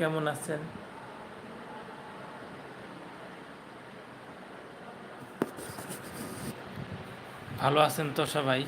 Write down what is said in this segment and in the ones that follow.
কেমন আছেন? ভালো আছেন তো সবাই?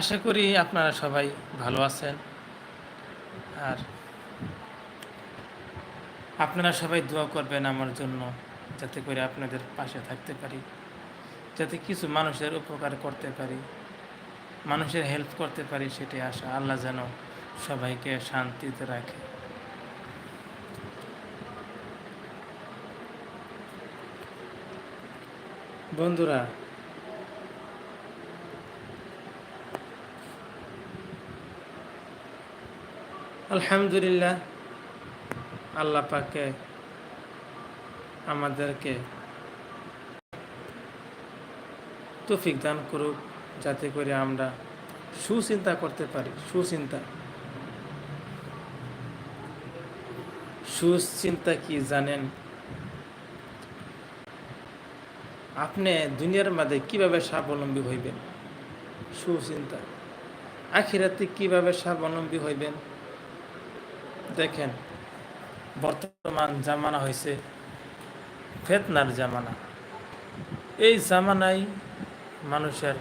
আশা করি আপনারা সবাই ভালো আছেন। আর আপনারা সবাই দোয়া করবেন আমার জন্য, যাতে করে আপনাদের পাশে থাকতে পারি, যাতে কিছু মানুষের উপকার করতে পারি, মানুষের হেল্প করতে পারি, সেটাই আশা। আল্লাহ যেন সবাইকে শান্তিতে রাখে। বন্ধুরা, আলহামদুলিল্লাহ আল্লাহ পাকে আমাদেরকে তৌফিক দান করুক, যাতে করে আমরা সুচিন্তা করতে পারি, সুচিন্তা। সুচিন্তা কি জানেন? আপনি দুনিয়ার মাঝে কীভাবে স্বাবলম্বী হইবেন? সুচিন্তা। আখিরাতে কীভাবে স্বাবলম্বী হইবেন? দেখেন বর্তমান জামানা হয়েছে ফেতনার জামানা। এই জামানায় মানুষের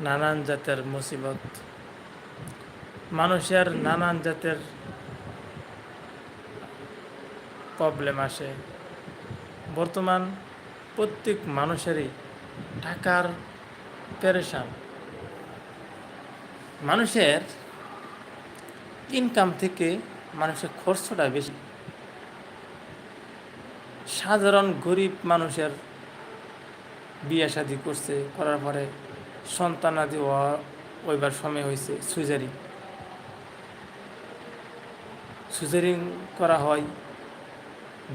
নানান জাতের মুসিবত। মানুষের নানান জাতের প্রবলেম আসে। বর্তমান প্রত্যেক মানুষেরই টাকার পেরেশান। মানুষের ইনকাম থেকে মানুষের খরচটা বেশি। সাধারণ গরিব মানুষের বিয়ে শাদি করছে, করার পরে সন্তান সন্তানাদি ওইবার সময় হয়েছে সুইজারিং। সুইজারিং করা হয়,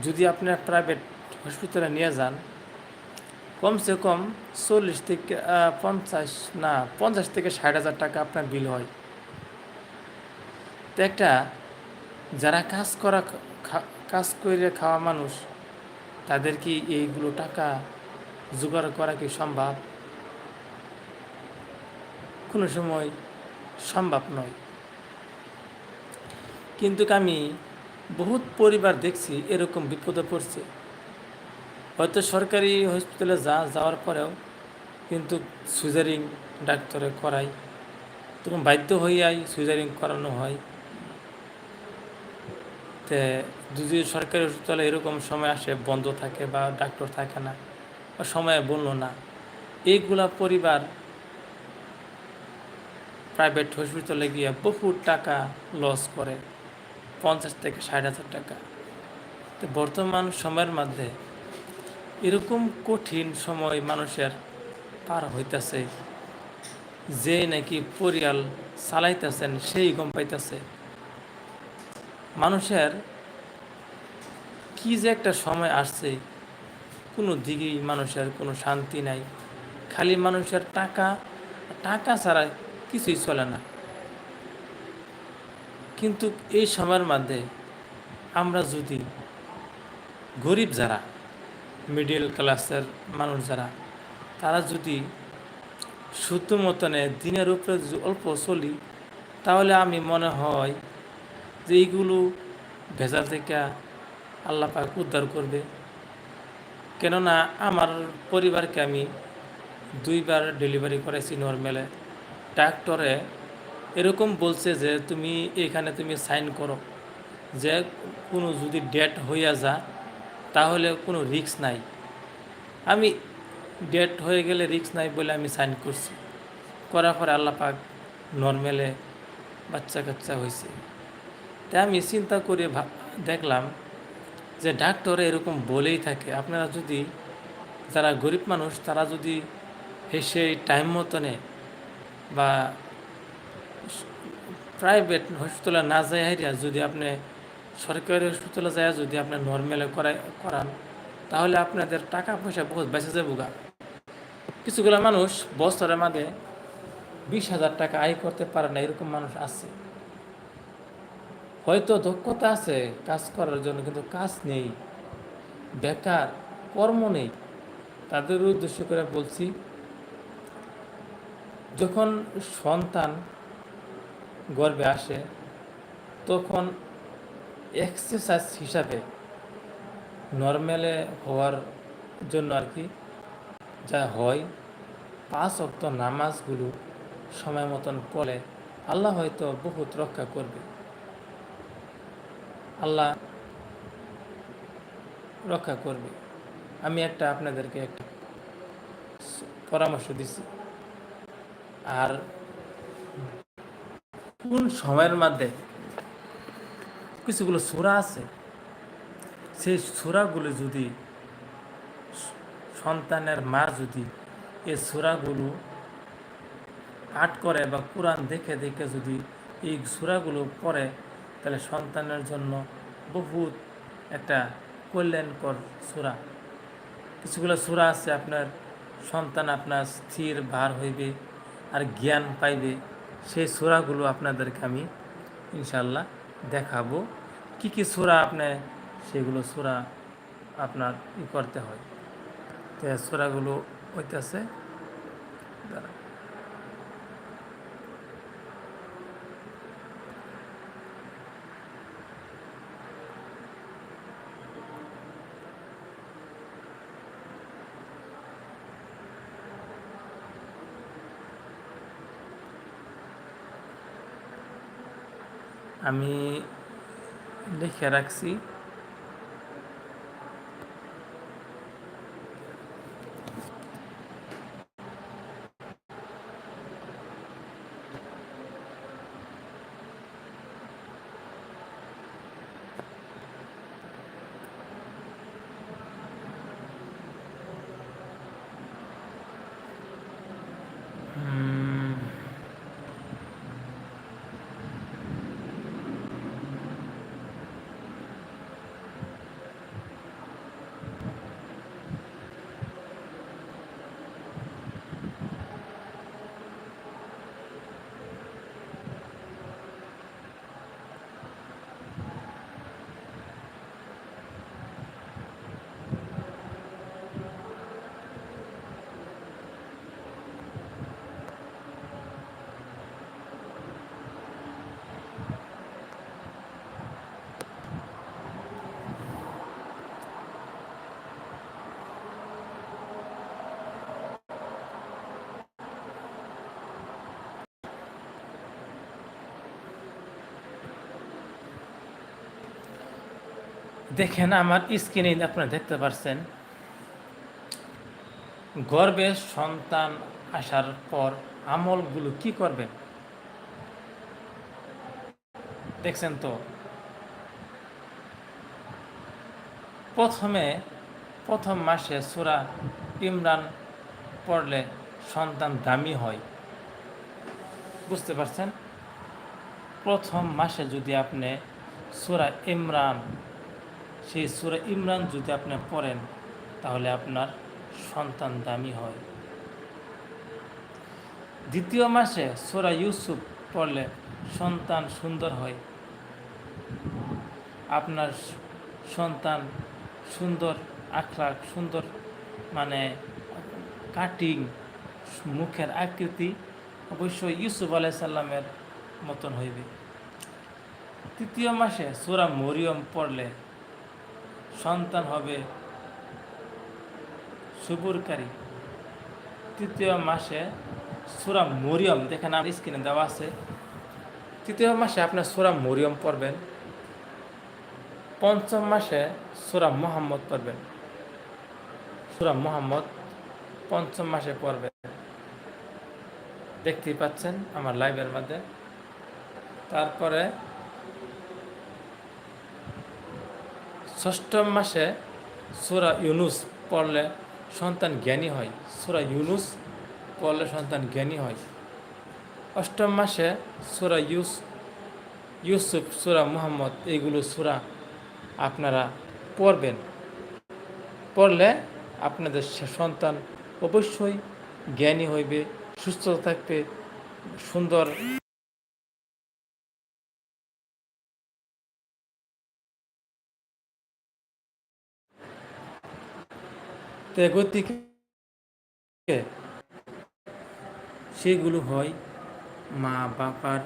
যদি আপনার প্রাইভেট হসপিটালে নিয়ে যান, কমসে কম চল্লিশ থেকে পঞ্চাশ, না, পঞ্চাশ থেকে ষাট হাজার টাকা আপনার বিল হয়। তো একটা যারা কাজ করা কাজ করে খাওয়া মানুষ তাদের কি এইগুলো টাকা জোগাড় করা কি সম্ভব? কোনো সময় সম্ভব নয়। কিন্তু আমি বহুত পরিবার দেখছি এরকম বিপদে পড়ছে। হয়তো সরকারি হসপিটালে যা, যাওয়ার পরেও কিন্তু সুইজারিং ডাক্তারে করাই তখন বাধ্য হইয়াই সুইজারিং করানো হয়। যদি সরকারি হসপিটালে এরকম সময় আসে, বন্ধ থাকে বা ডাক্তার থাকে না, বা সময়ে বলল না। এইগুলা পরিবার প্রাইভেট হসপিটালে গিয়ে বহু টাকা লস করে, পঞ্চাশ থেকে ষাট হাজার টাকা। তো বর্তমান সময়ের মধ্যে এরকম কঠিন সময় মানুষের পার হইতেছে, যে নাকি পরিয়াল চালাইতেছেন সেই গম পাইতেছে। মানুষের কি যে একটা সময় আসছে, কোনো দিকেই মানুষের কোনো শান্তি নাই। খালি মানুষের টাকা টাকা ছাড়া কিছুই চলে না। কিন্তু এই সময়ের মধ্যে আমরা যদি গরিব যারা মিডিল ক্লাসের মানুষ যারা, তারা যদি শুদ্ধ মতনে দিনের উপরে অল্প চলি, তাহলে আমি মনে হয় যে এইগুলো ভেজাল থেকে আল্লাহ পাক উদ্ধার করবে। কেননা আমার পরিবারকে আমি দুইবার ডেলিভারি করেছি নর্মেলে। ডাক্তারে এরকম বলছে যে, তুমি এখানে তুমি সাইন করো। যে কোনো যদি ডেট হইয়া যা, তাহলে কোনো রিস্ক নাই। আমি ডেট হয়ে গেলে রিস্ক নাই বলে আমি সাইন করছি। করার পরে আল্লাহ পাক নর্মেলে বাচ্চা কাচ্চা হয়েছে তাই আমি চিন্তা করে দেখলাম যে ডাক্তার এরকম বলেই থাকে। আপনারা যদি যারা গরিব মানুষ, তারা যদি এসে টাইম মতনে বা প্রাইভেট হসপিটালে না যায় হাইরা যদি আপনি সরকারি হসপিটালে যায়, যদি আপনি নর্মালে করাই করান, তাহলে আপনাদের টাকা পয়সা বহুত বেঁচে যাব গা। কিছুগুলো মানুষ বছরের মাঝে বিশ হাজার টাকা আয় করতে পারে না, এরকম মানুষ আছে। হয়তো দক্ষতা আছে কাজ করার জন্য, কিন্তু কাজ নেই। বেকার, কর্ম নেই। তাদের উদ্দেশ্য করে বলছি, যখন সন্তান গর্বে আসে, তখন এক্সারসাইজ হিসাবে নর্মালে হওয়ার জন্য আর কি যা হয়, পাঁচ অক্ত নামাজগুলো সময় মতন পড়ে আল্লাহ হয়তো বহুত রক্ষা করবে। আল্লাহ রক্ষা করবে। আমি একটা আপনাদেরকে একটা পরামর্শ দিছি আর কোন সময়ের মধ্যে কিছুগুলো সুরা আছে, সেই সুরাগুলো যদি সন্তানের মা যদি এই সুরাগুলো পাঠ করে বা কোরআন দেখে দেখে যদি এই সুরাগুলো পড়ে তাহলে সন্তানের জন্য বহুত একটা কল্যাণকর সুরা। কিছুগুলো সুরা আছে, আপনার সন্তান আপনার স্থির, ভার হইবে আর জ্ঞান পাইবে। সেই সুরাগুলো আপনাদেরকে আমি ইনশাল্লাহ দেখাবো। কি কি সুরা আপনি, সেগুলো সুরা আপনার ই করতে হয়। তো সুরাগুলো হইতেছে দাঁড়া আমি লিখে রাখছি। দেখেন আমার স্ক্রিনে আপনারা দেখতে পাচ্ছেন গর্বে সন্তান আসার পর আমলগুলো কি করবেন দেখছেন তো? প্রথমে, প্রথম মাসে সুরা ইমরান পড়লে সন্তান দামি হয়। বুঝতে পারছেন? প্রথম মাসে যদি আপনি সুরা ইমরান সেই সুরা ইমরান যদি আপনি পড়েন, তাহলে আপনার সন্তান দামি হয়। দ্বিতীয় মাসে সোরা ইউসুফ পড়লে সন্তান সুন্দর হয়। আপনার সন্তান সুন্দর আখলাক সুন্দর মানে কাটিং, মুখের আকৃতি অবশ্যই ইউসুফ আলাই সাল্লামের মতন হইবে। তৃতীয় মাসে সোরা মরিয়ম পড়লে সন্তান হবে সুপুরকারী। তৃতীয় মাসে সুরা মরিয়ম, দেখেন আমার স্ক্রিনে দেওয়া আছে। তৃতীয় মাসে আপনার সুরা মরিয়ম পড়বেন। পঞ্চম মাসে সুরা মোহাম্মদ পড়বেন। সুরা মোহাম্মদ পঞ্চম মাসে পড়বেন। দেখতেই পাচ্ছেন আমার লাইভের মধ্যে। তারপরে ষষ্ঠ মাসে সুরা ইউনুস পড়লে সন্তান জ্ঞানী হয়। সুরা ইউনুস পড়লে সন্তান জ্ঞানী হয়। অষ্টম মাসে সুরা ইউস, ইউসুফ, সুরা মুহাম্মদ এইগুলো সুরা আপনারা পড়বেন। পড়লে আপনাদের সন্তান অবশ্যই জ্ঞানী হইবে, সুস্থ থাকবে, সুন্দর তো সেগুলো হয় মা বাবার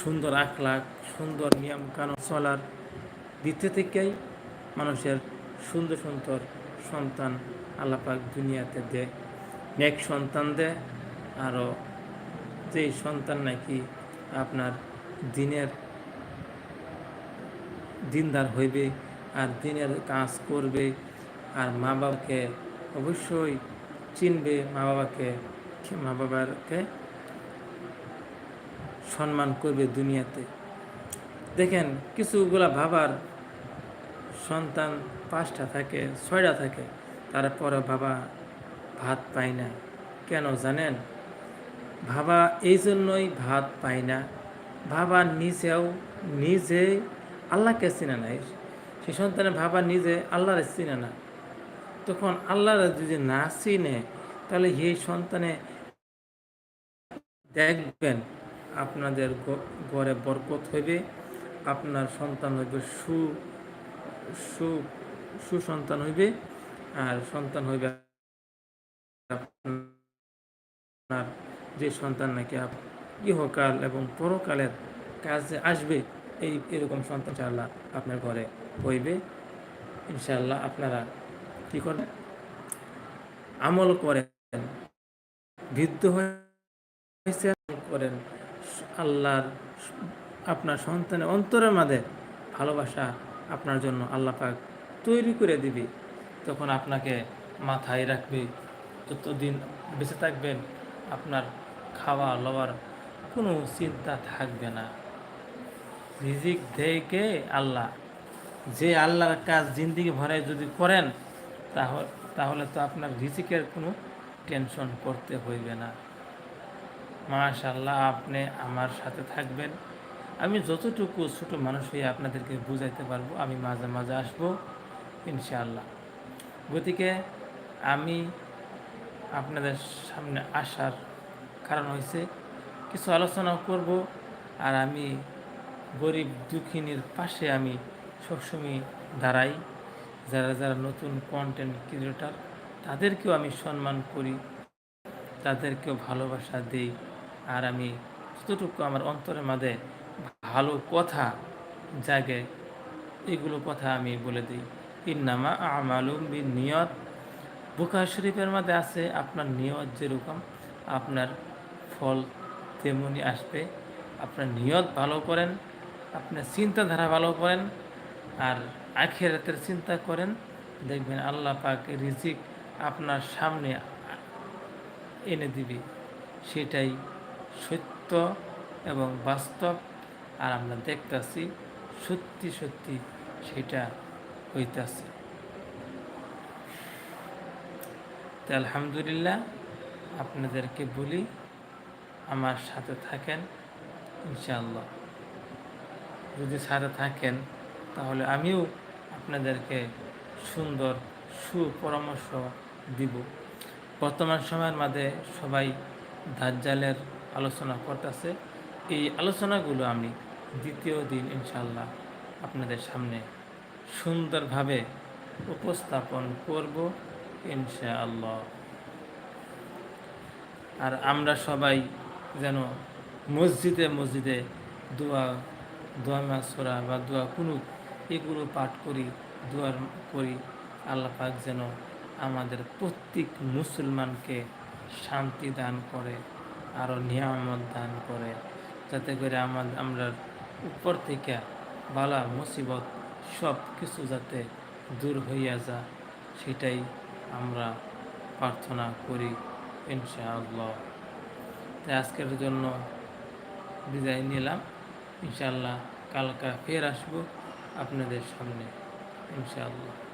সুন্দর আখলাখ, সুন্দর নিয়ম কানুন চলার দ্বিতীয় থেকেই মানুষের সুন্দর সুন্দর সন্তান আল্লাপাক দুনিয়াতে দেয়। নেক সন্তান দেয় আরও যেই সন্তান নাকি আপনার দিনের দিনদার হইবে আর দিনের কাজ করবে আর মা বাবাকে অবশ্যই চিনবে মা বাবাকে মা বাবাকে সম্মান করবে দুনিয়াতে। দেখেন, কিছুগুলা বাবার সন্তান পাঁচটা থাকে, ছয়টা থাকে তারপরে বাবা ভাত পায় না। কেন জানেন? বাবা এই জন্যই ভাত পায় না। বাবা নিজেও, নিজে আল্লাহকে চিনে নাই সে সন্তানের বাবা নিজে আল্লাহরে চিনে না। তখন আল্লাহর যদি না চিনে, তাহলে এই সন্তানে, দেখবেন আপনাদের ঘরে বরকত হইবে, আপনার সন্তান হইবে সু সু, সুসন্তান হইবে, আর সন্তান হইবে আপনার যে সন্তান নাকি ইহকাল এবং পরকালের কাজে আসবে, এই, এরকম সন্তান ইনশাআল্লাহ আপনার ঘরে হইবে। ইনশাআল্লাহ আপনারা কি করবেন আমল করেন। বৃদ্ধ হয়েছে করেন। আল্লাহর, আপনার সন্তানের অন্তরের মাঝে ভালোবাসা আপনার জন্য আল্লাহ পাক তৈরি করে দিবে। তখন আপনাকে মাথায় রাখবে, যতদিন বেঁচে থাকবেন আপনার খাওয়া লওয়ার কোনো চিন্তা থাকবে না। রিজিক দেয়কে আল্লাহ, যে আল্লাহর কাজ জিন্দিগি ভরে যদি করেন তাহলে তো আপনার রিজিকের কোনো টেনশন করতে হইবে না। মাশাল্লাহ আপনি আমার সাথে থাকবেন। আমি যতটুকু ছোট মানুষ হয়ে আপনাদেরকে বুঝাইতে পারব, আমি মাঝে মাঝে আসব, ইনশাআল্লাহ। গতিকে আমি আপনাদের সামনে আসার কারণ হয়েছে কিছু আলোচনা করব, আর আমি গরিব দুঃখিনীর পাশে আমি সবসময় দাঁড়াই। যারা যারা নতুন কন্টেন্ট ক্রিয়েটার তাদেরকেও আমি সম্মান করি, তাদেরকেও ভালোবাসা দিই। আর আমি যতটুকু আমার অন্তরের মাঝে ভালো কথা জাগে, এগুলো কথা আমি বলে দিই। ইন্নামা আমালুম বি নিয়ত বুকা শরীফের মধ্যে আছে, আপনার নিয়ত যেরকম, আপনার ফল তেমনি আসবে। আপনার নিয়ত ভালো করেন, আপনার চিন্তাধারা ভালো করেন, আর আখেরাতের চিন্তা করেন, দেখবেন আল্লাহ পাক রিজিক আপনার সামনে এনে দিবে। সেটাই সত্য এবং বাস্তব। আর আমরা দেখতেছি সত্যি সত্যি সেটা হইতেছে। তো আলহামদুলিল্লাহ আপনাদেরকে বলি, আমার সাথে থাকেন, ইনশাআল্লাহ। যদি সাথে থাকেন, তাহলে আমিও আপনাদেরকে সুন্দর সুপরামর্শ দিব। বর্তমান সময়ের মাঝে সবাই দাজ্জালের আলোচনা করতেছে। এই আলোচনাগুলো আমি দ্বিতীয় দিন ইনশাল্লাহ আপনাদের সামনে সুন্দরভাবে উপস্থাপন করব ইনশাআল্লাহ। আর আমরা সবাই যেন মসজিদে মসজিদে দোয়া দোয়া মাসরা বা দোয়া কুনুত এগুলো পাঠ করি, দোয়ার করি, আল্লাহ পাক যেন আমাদের প্রত্যেক মুসলমানকে শান্তি দান করে আরও নিয়ামত দান করে, যাতে করে আমার আমরা উপর থেকে বালা মুসিবত সব কিছু যাতে দূর হইয়া যা, সেটাই আমরা প্রার্থনা করি ইনশাআল্লাহ। তাই আজকের জন্য বিদায় নিলাম। ইনশাআল্লাহ কালকা ফের আসব। আপনাদের সামনে ইনশাআল্লাহ।